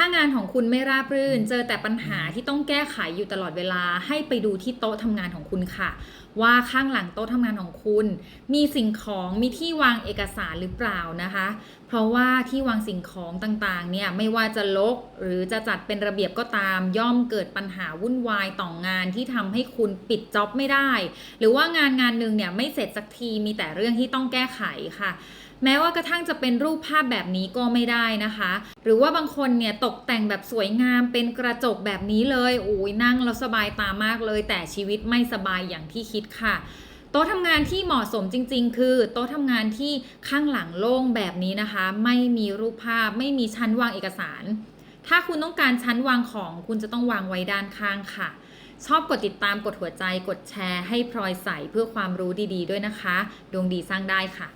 ถ้างานของคุณไม่ราบรื่น เจอแต่ปัญหาที่ต้องแก้ไขอยู่ตลอดเวลา ให้ไปดูที่โต๊ะทำงานของคุณค่ะ ว่าข้างหลังโต๊ะทำงานของคุณ มีสิ่งของมีที่วางเอกสารหรือเปล่านะคะ เพราะว่าที่วางสิ่งของต่างๆเนี่ยไม่ว่าจะลกหรือจะจัดเป็นระเบียบก็ตาม ย่อมเกิดปัญหาวุ่นวายต่องานที่ทำให้คุณปิดจ็อบไม่ได้ หรือว่างานงานหนึ่งเนี่ยไม่เสร็จสักทีมีแต่เรื่องที่ต้องแก้ไขค่ะ แม้ว่ากระทั่งจะเป็นรูปภาพแบบนี้ก็ไม่ได้นะคะ หรือว่าบางคนเนี่ยตกแต่งแบบสวยงามเป็นกระจกแบบนี้เลยโอ้ยนั่งแล้วสบายตามากเลย แต่ชีวิตไม่สบายอย่างที่คิดค่ะโต๊ะทำงานที่เหมาะสมจริง ๆ คือ โต๊ะทำงานที่ข้างหลังโล่งแบบนี้นะคะ ไม่มีรูปภาพ ไม่มีชั้นวางเอกสาร ถ้าคุณต้องการชั้นวางของคุณจะต้องวางไว้ด้านข้างค่ะ ชอบกดติดตามกดหัวใจกดแชร์ให้พลอยใส่เพื่อความรู้ดีๆ ด้วยนะคะ ดวงดีสร้างได้ค่ะ